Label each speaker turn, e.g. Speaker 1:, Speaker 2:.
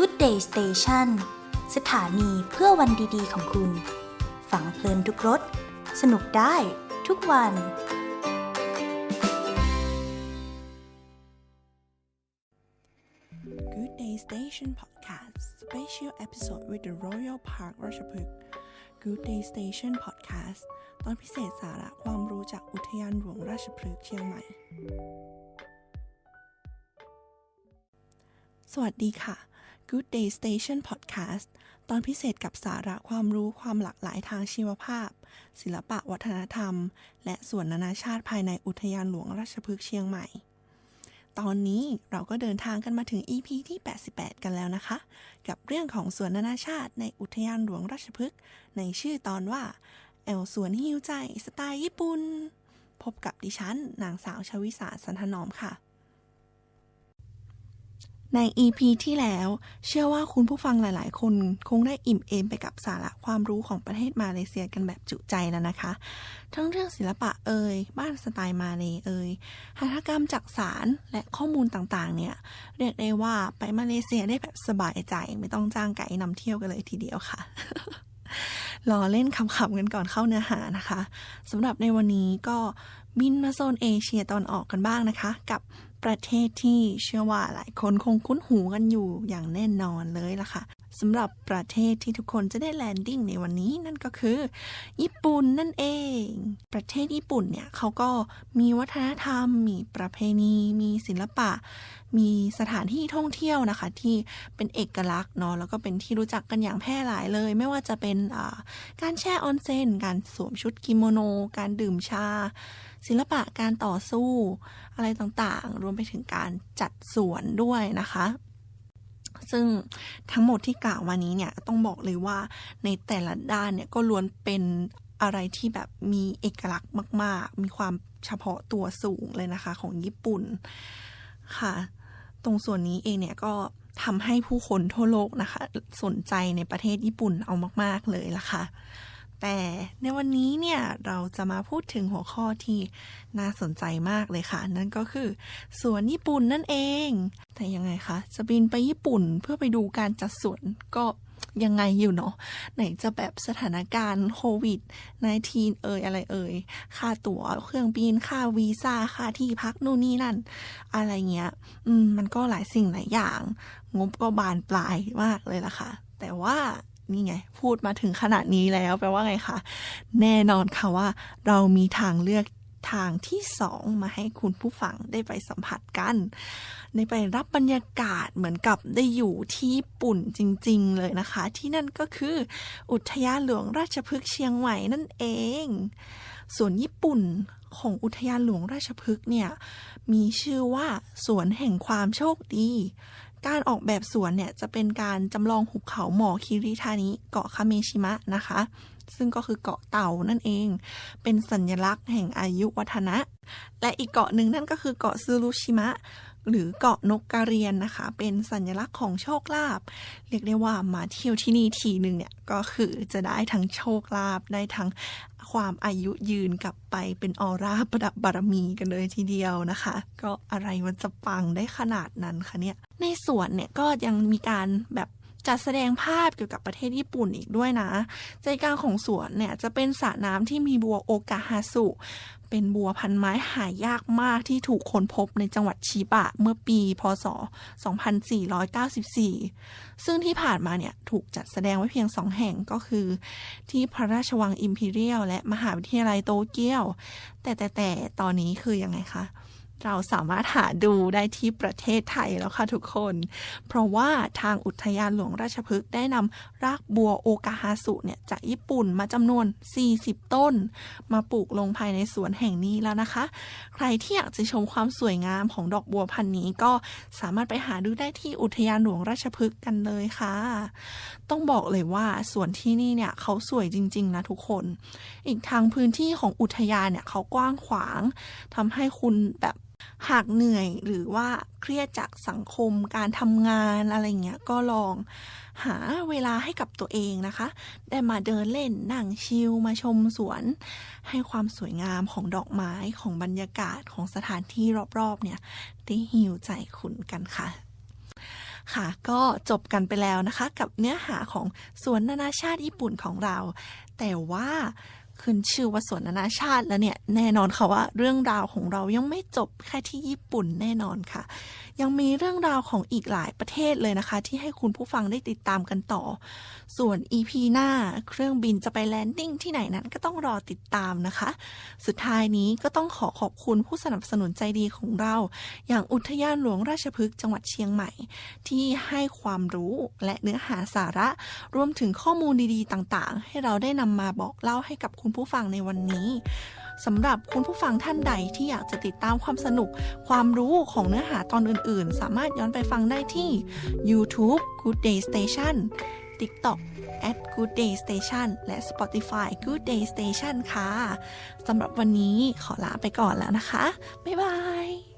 Speaker 1: Good Day Station สถานีเพื่อวันดีๆของคุณฟังเพลินทุกรถสนุกได้ทุกวัน
Speaker 2: Good Day Station Podcast Special Episode with the Royal Park ราชพฤกษ์ Good Day Station Podcast ตอนพิเศษสาระความรู้จากอุทยานหลวงราชพฤกษ์เชียงใหม่ สวัสดีค่ะ Good Day Station Podcast ตอนพิเศษกับสาระความรู้ความหลากหลายทางชีวภาพ ศิลปะวัฒนธรรม และส่วนนานาชาติภายในอุทยานหลวงราชพฤกษ์เชียงใหม่ ตอนนี้เราก็เดินทางกันมาถึง EP ที่ 88 กันแล้วนะคะ กับเรื่องของสวนนานาชาติในอุทยานหลวงราชพฤกษ์ในชื่อตอนว่า แอลสวนฮิวใจสไตล์ญี่ปุ่น พบกับดิฉันนางสาวชวิสาสันถนอมค่ะ ใน EP ที่แล้ว เชื่อว่าคุณผู้ฟังหลาย ๆ คนคงได้อิ่มเอมไปกับสาระความรู้ของประเทศมาเลเซียกันแบบจุใจแล้วนะคะ ทั้งเรื่องศิลปะเอ่ยบ้านสไตล์มาเลเอ่ยหัตถกรรมจักสารและข้อมูลต่างๆ เนี่ย เรียกได้ว่าไปมาเลเซียได้แบบสบายใจไม่ต้องจ้างไกด์นำเที่ยวกันเลยทีเดียวค่ะ รอเล่นคำขำๆกันก่อนเข้าเนื้อหานะคะสำหรับในวันนี้ก็บินมาโซนเอเชียตอนออกกันบ้างนะคะ กับประเทศที่เชื่อว่าหลายคนคงคุ้นหูกันอยู่อย่างแน่นอนเลยล่ะค่ะ สำหรับประเทศที่ทุกคนจะได้แลนดิ้งในวันนี้นั่นก็คือ ญี่ปุ่นนั่นเอง ประเทศญี่ปุ่นเนี่ยเขาก็มีวัฒนธรรม มีประเพณี มีศิลปะ มีสถานที่ท่องเที่ยวนะคะ ที่เป็นเอกลักษณ์เนาะแล้วก็เป็นที่รู้จักกันอย่างแพร่หลายเลย ไม่ว่าจะเป็นการแช่ออนเซ็นการสวมชุดกิโมโน การดื่มชา ศิลปะการต่อสู้ อะไรต่างๆ รวมไปถึงการจัดสวนด้วยนะคะ ซึ่งทั้งหมดที่กล่าวมานี้เนี่ยต้องบอกเลยว่าในแต่ละด้านเนี่ยก็ล้วนเป็นอะไรที่แบบมีเอกลักษณ์มาก ๆ มีความเฉพาะตัวสูงเลยนะคะของญี่ปุ่นค่ะ ตรงส่วนนี้เองเนี่ยก็ทำให้ผู้คนทั่วโลกนะคะ สนใจในประเทศญี่ปุ่นเอามาก ๆ เลยล่ะค่ะ แต่ในวันนี้เนี่ยเราจะมาพูดถึงหัวข้อที่น่าสนใจมากเลยค่ะ นั่นก็คือ สวนญี่ปุ่นนั่นเอง แต่ยังไงคะจะบินไปญี่ปุ่นเพื่อไปดูการจัดสวนก็ยังไงอยู่เนาะไหนจะแบบสถานการณ์โควิด -19 เอ่ยอะไรเอ่ย ค่าตั๋วเครื่องบินค่าวีซ่าค่าที่พักนู่นนี่นั่น อะไรเงี้ย อืมมันก็หลายสิ่งหลายอย่าง งบก็บานปลายมากเลยล่ะค่ะ แต่ว่า นี่ไง พูดมาถึงขนาดนี้แล้วแปลว่าไงคะแน่นอนค่ะว่า เรามีทางเลือกทางที่สองมาให้คุณผู้ฟังได้ไปสัมผัสกัน ได้ไปรับบรรยากาศเหมือนกับได้อยู่ที่ญี่ปุ่นจริง ๆ เลยนะคะ ที่นั่นก็คือ อุทยานหลวงราชพฤกษ์เชียงใหม่นั่นเอง สวนญี่ปุ่นของอุทยานหลวงราชพฤกษ์เนี่ยมีชื่อว่าสวนแห่งความโชคดี การออกแบบสวนเนี่ยจะเป็นการจำลองหุบเขาหมอคิริทานิเกาะคาเมชิมะนะคะ ซึ่งก็คือเกาะเต่านั่นเอง เป็นสัญลักษณ์แห่งอายุวัฒนะ และอีกเกาะหนึ่งนั่นก็คือเกาะซูรุชิมะ หรือเกาะนกกระเรียนนะคะ เป็นสัญลักษณ์ของโชคลาภเรียกได้ว่ามาเที่ยวที่นี่ทีหนึ่งเนี่ยก็คือจะได้ทั้งโชคลาภได้ทั้งความอายุยืนกลับไปเป็นออร่าประดับบารมีกันเลยทีเดียวนะคะ ก็อะไรมันจะปังได้ขนาดนั้นคะเนี่ยในสวนเนี่ยก็ยังมีการแบบจัดแสดงภาพเกี่ยวกับประเทศญี่ปุ่นอีกด้วยนะ ใจกลางของสวนเนี่ยจะเป็นสระน้ำที่มีบัวโอกาฮาสุ เป็นบัวพันไม้หายากมากที่ถูกค้นพบในจังหวัดชิบะเมื่อปี พศ 2494 ซึ่งที่ผ่านมาเนี่ยถูกจัดแสดงไว้เพียงสองแห่งก็คือ ที่พระราชวังอิมพีเรียลและมหาวิทยาลัยโตเกียว แต่แต่แต่ตอนนี้คือยังไงคะ เราสามารถหาดูได้ที่ประเทศไทยแล้วค่ะทุกคน เพราะว่าทางอุทยานหลวงราชพฤกษ์ได้นำรากบัวโอกาฮาสุเนี่ยจากญี่ปุ่นมาจำนวน 40 ต้น มาปลูกลงภายในสวนแห่งนี้แล้วนะคะ ใครที่อยากจะชมความสวยงามของดอกบัวพันธุ์นี้ก็สามารถไปหาดูได้ที่อุทยานหลวงราชพฤกษ์กันเลยค่ะ ต้องบอกเลยว่าสวนที่นี่เนี่ยเขาสวยจริง ๆ นะทุกคน อีกทางพื้นที่ของอุทยานเนี่ยเขากว้างขวางทำให้คุณแบบ หากเหนื่อยหรือว่าเครียดจากสังคมการทำงานอะไรเงี้ยก็ลองหาเวลาให้กับตัวเองนะคะ ได้มาเดินเล่นนั่งชิลมาชมสวน ให้ความสวยงามของดอกไม้ของบรรยากาศของสถานที่รอบๆเนี่ยได้ฮิวใจคุณกันค่ะค่ะก็จบกันไปแล้วนะคะ กับเนื้อหาของสวนนานาชาติญี่ปุ่นของเรา แต่ว่า ขึ้นชื่อว่าสวนนานาชาติแล้วเนี่ยแน่นอนค่ะว่าเรื่องราวของเรายังไม่จบแค่ที่ญี่ปุ่นแน่นอนค่ะ ยังมีเรื่องราวของอีกหลายประเทศเลยนะคะ ที่ให้คุณผู้ฟังได้ติดตามกันต่อ ส่วน EP หน้าเครื่องบินจะไปแลนดิ้งที่ไหนนั้นก็ต้องรอติดตามนะคะ สุดท้ายนี้ก็ต้องขอขอบคุณผู้สนับสนุนใจดีของเรา อย่างอุทยานหลวงราชพฤกษ์จังหวัดเชียงใหม่ ที่ให้ความรู้และเนื้อหาสาระ รวมถึงข้อมูลดีๆ ต่างๆ ให้เราได้นำมาบอกเล่าให้กับคุณผู้ฟังในวันนี้สำหรับคุณผู้ฟังท่านใดที่อยากจะติดตามความสนุก ความรู้ของเนื้อหาตอนอื่น ๆ สามารถย้อนไปฟังได้ที่ YouTube Good Day Station TikTok at Good Day Station และ Spotify Good Day Station ค่ะ สำหรับวันนี้ขอลาไปก่อนแล้วนะคะ บ๊ายบาย